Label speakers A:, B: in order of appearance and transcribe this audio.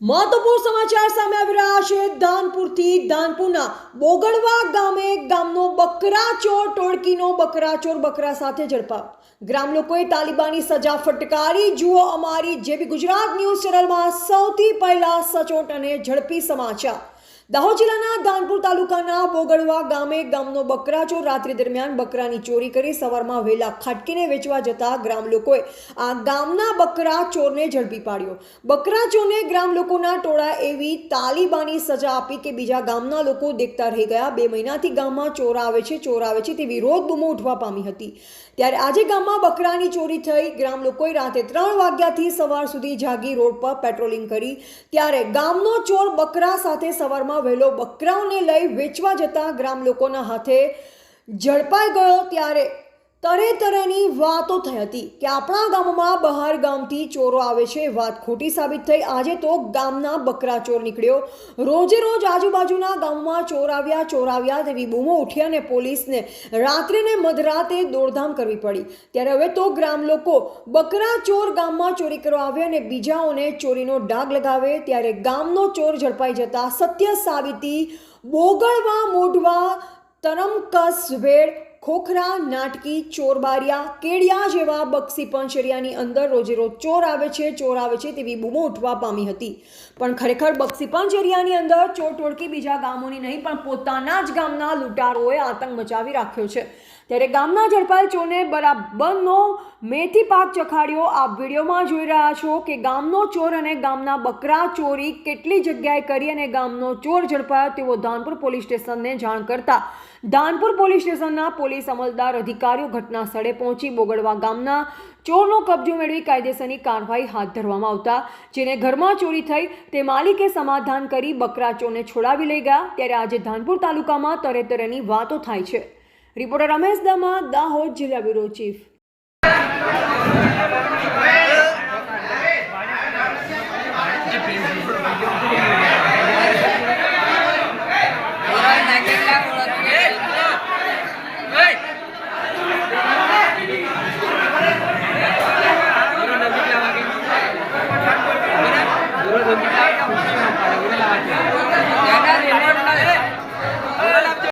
A: મહત્વપૂર્ણ સમાચાર સામે આવી રહ્યા છે. ધાનપુરથી ધાનપુરના બોગડવા ગામે ગામનો બકરાચોર, ટોળકીનો બકરાચોર, બકરા સાથે ઝડપાવ ગ્રામ લોકોએ તાલિબાની સજા ફટકારી. જુઓ અમારી જેબી ગુજરાત ન્યૂઝ ચેનલમાં સૌથી પહેલા સચોટ અને ઝડપી સમાચાર. દાહોદ જિલ્લાના ધાનપુર તાલુકાના બોગડવા ગામે ગામનો બકરાચોર રાત્રિ દરમિયાન બકરાની ચોરી કરી સવારમાં વહેલા ખાટકીને વેચવા જતા ગ્રામ લોકોએ આ ગામના બકરા ચોરને ઝડપી પાડ્યો. બકરા ચોરને ગ્રામ લોકોના ટોળા એવી તાલિબાની સજા આપી કે બીજા ગામના લોકો દેખતા રહી ગયા. બે મહિનાથી ગામમાં ચોર આવે છે, ચોર આવે છે તેવી રોજ બૂમો ઉઠવા પામી હતી. ત્યારે આજે ગામમાં બકરાની ચોરી થઈ ગ્રામ લોકોએ રાતે ત્રણ વાગ્યાથી સવાર સુધી જાગી રોડ પર પેટ્રોલિંગ કરી. ત્યારે ગામનો ચોર બકરા સાથે સવારમાં વહેલો બકરાઓને લઈ વેચવા જતા ગ્રામ લોકોના હાથે ઝડપાઈ ગયો ત્યારે તરે તરેની વાતો થઈ હતી કે આપણા ગામમાં બહાર ગામથી ચોરો આવે છે વાત ખોટી સાબિત થઈ. આજે તો ગામના બકરા ચોર નીકળ્યો. રોજે રોજ આજુબાજુના ગામમાં ચોર આવ્યા ચોર આવ્યા તેવી બૂમો ઉઠી અને પોલીસને રાત્રે ને મધરાતે દોડધામ કરવી પડી. ત્યારે હવે તો ગ્રામ લોકો બકરા ચોર ગામમાં ચોરી કરવા આવે અને બીજાઓને ચોરીનો ડાગ લગાવે. ત્યારે ગામનો ચોર ઝડપાઈ જતા સત્ય સાબિતી બોગળવા, મોઢવા, તરમકસ વેડ ખોખરા, નાટકી, ચોરબારિયા કેડિયા જેવા બક્ષી પંચરિયાની અંદર રોજે રોજ ચોર આવે છે, ચોર આવે છે તેવી બૂમો ઉઠવા પામી હતી. પણ ખરેખર બક્ષી પંચરિયાની અંદર ચોર ટોળકી બીજા ગામોની નહીં, પણ પોતાના જ ગામના લૂંટારોએ આતંક મચાવી રાખ્યો છે. ત્યારે ગામના ઝડપાયેલ ચોરને બરાબરનો મેથી પાક ચખાડ્યો. આ વિડીયોમાં જોઈ રહ્યા છો કે ગામનો ચોર અને ગામના બકરા ચોરી કેટલી જગ્યાએ કરી અને ગામનો ચોર ઝડપાયો તેવો ધાનપુર પોલીસ સ્ટેશનને જાણ કરતા. ધાનપુર પોલીસ સ્ટેશનના પોલીસ માટે સમજદાર અધિકારીઓ ઘટના સ્થળે પહોંચી બોગડવા ગામના ચોરનો કબજો મેળવી કાયદેસરની કાર્યવાહી હાથ ધરવામાં આવતા, જેને ઘરમાં ચોરી થઈ તે માલિકે સમાધાન કરી બકરા ચોરને છોડાવી લઈ ગયા. ત્યારે આજે ધાનપુર તાલુકામાં તરેતરેની વાતો થાય છે. રિપોર્ટર રમેશ દામા, દાહોદ જિલ્લા બ્યુરો ચીફ.